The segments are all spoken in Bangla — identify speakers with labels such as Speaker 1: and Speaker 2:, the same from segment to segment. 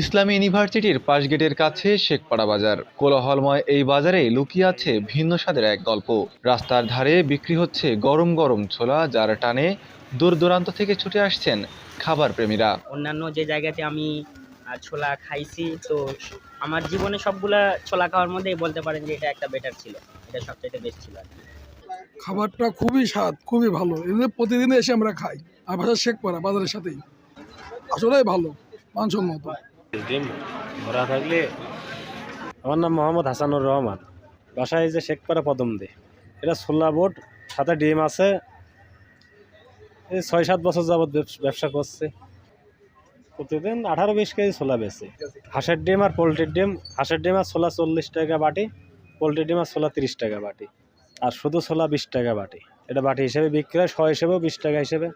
Speaker 1: ইসলামী ইউনিভার্সিটির পাশ গেটের কাছে শেখপাড়া বাজার। কোলাহলময় এই বাজারে লুকিয়ে আছে ভিন্ন স্বাদের এক গল্প। রাস্তার ধারে বিক্রি হচ্ছে গরম গরম ছোলা যার টানে দূর দূরান্ত থেকে ছুটে আসছেন খাবার প্রেমীরা।
Speaker 2: অন্যান্য যে জায়গাতে আমি ছোলা খাইছি তো আমার জীবনে সবগুলা ছোলা খাওয়ার মধ্যেই বলতে পারেন যে এটা একটা বেটার ছিল। এটা সবচাইতে বেস্ট ছিল।
Speaker 3: খাবারটা খুবই স্বাদ খুবই ভালো। এমনি প্রতিদিন এসে আমরা খাই। আর বাজার শেখপাড়া বাজারের সাথেই। আসলেই ভালো মানসম্মত।
Speaker 4: ডিম ভরা থাকলে আমার নাম মোহাম্মদ হাসানুর রহমান। বাসায় যে শেখপাড়া পদম দে এটা ছোলা বোট সাথে ডিম আছে। এই ছয় সাত বছর যাবৎ ব্যবসা করছে। প্রতিদিন আঠারো বিশ কেজি ছোলা বেছে হাঁসের ডিম আর পোলট্রির ডিম, হাঁসের ডিম আর ছোলা চল্লিশ টাকা বাটি, পোলট্রির ডিম আর ছোলা তিরিশ টাকা বাটি। আর শুধু ছোলা বিশ টাকা বাটি। এটা বাটি হিসেবে বিক্রি হয় শ হিসেবেও বিশ টাকা হিসেবে।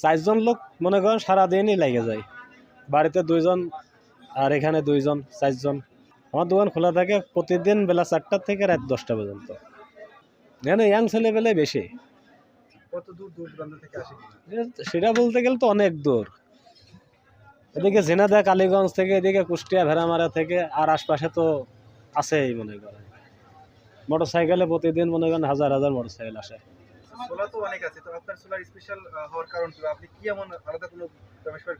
Speaker 4: চারজন লোক মনে করেন সারাদিনই লেগে যায়। বাড়িতে দুইজন আর এখানে দুইজন চারজন। আমার দোকান খোলা থাকে প্রতিদিন বেলা চারটার থেকে রাত দশটা পর্যন্ত। এখানে ইয়াং ছেলেবেলে বেশি। সেটা বলতে গেলে তো অনেক দূর। এদিকে জেনাদা কালীগঞ্জ থেকে এদিকে কুষ্টিয়া ভেড়ামারা থেকে আর আশপাশে তো আছেই মনে করেন। মোটর সাইকেলে প্রতিদিন মনে করেন হাজার হাজার মোটর সাইকেল আসে।
Speaker 5: সোলা তো অনেক আছে তো আপনার সোলার স্পেশাল হওয়ার কারণ আপনি কি এমন আলাদা কোনো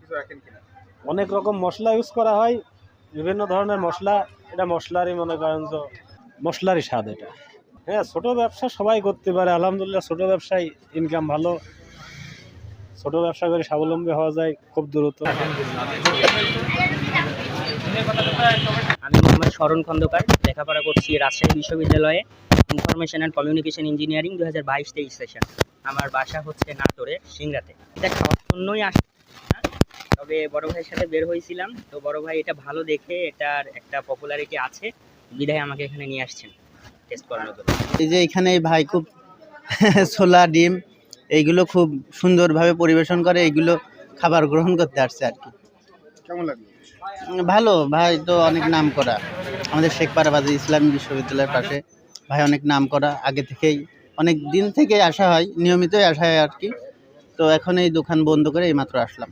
Speaker 5: কিছু রাখেন কিনা?
Speaker 4: অনেক রকম মশলা ইউজ করা হয়, বিভিন্ন ধরনের মশলা, এটা মশলারই মনে করেন তো মশলারই স্বাদ এটা। হ্যাঁ ছোট ব্যবসা সবাই করতে পারে, আলহামদুলিল্লাহ ছোট ব্যবসায় ইনকাম ভালো। ছোট ব্যবসা করে স্বাবলম্বী হওয়া যায় খুব দ্রুত।
Speaker 2: আমি মোহাম্মদ শরণ খন্দকার, লেখাপড়া করছি রাজশাহী বিশ্ববিদ্যালয়ে ইনফরমেশন অ্যান্ড কমিউনিকেশন ইঞ্জিনিয়ারিং দু হাজার বাইশ তেইশ সেশন আমার বাসা হচ্ছে নাটোরে সিংড়াতে। এটা খাওয়ার জন্যই আসি না। তবে বড় ভাইয়ের সাথে বের হয়েছিলাম। তো বড় ভাই এটা ভালো দেখে এটার একটা পপুলারিটি আছে। বিধায় আমাকে এখানে নিয়ে আসছেন টেস্ট করানোর জন্য।
Speaker 6: এই যে এখানে ভাই খুব ছোলা ডিম এইগুলো খুব সুন্দরভাবে পরিবেশন করে এইগুলো খাবার গ্রহণ করতে আসছে আর কি।
Speaker 5: কেমন লাগল?
Speaker 6: ভালো ভাই তো অনেক নাম করা আমাদের শেখপাড়া বাজার ইসলামী বিশ্ববিদ্যালয়ের পাশে ভাই অনেক নাম করা আগে থেকেই অনেক দিন থেকে আসা হয় নিয়মিতই আসা হয় আর কি। তো এখন এই দোকান বন্ধ করে এইমাত্র আসলাম।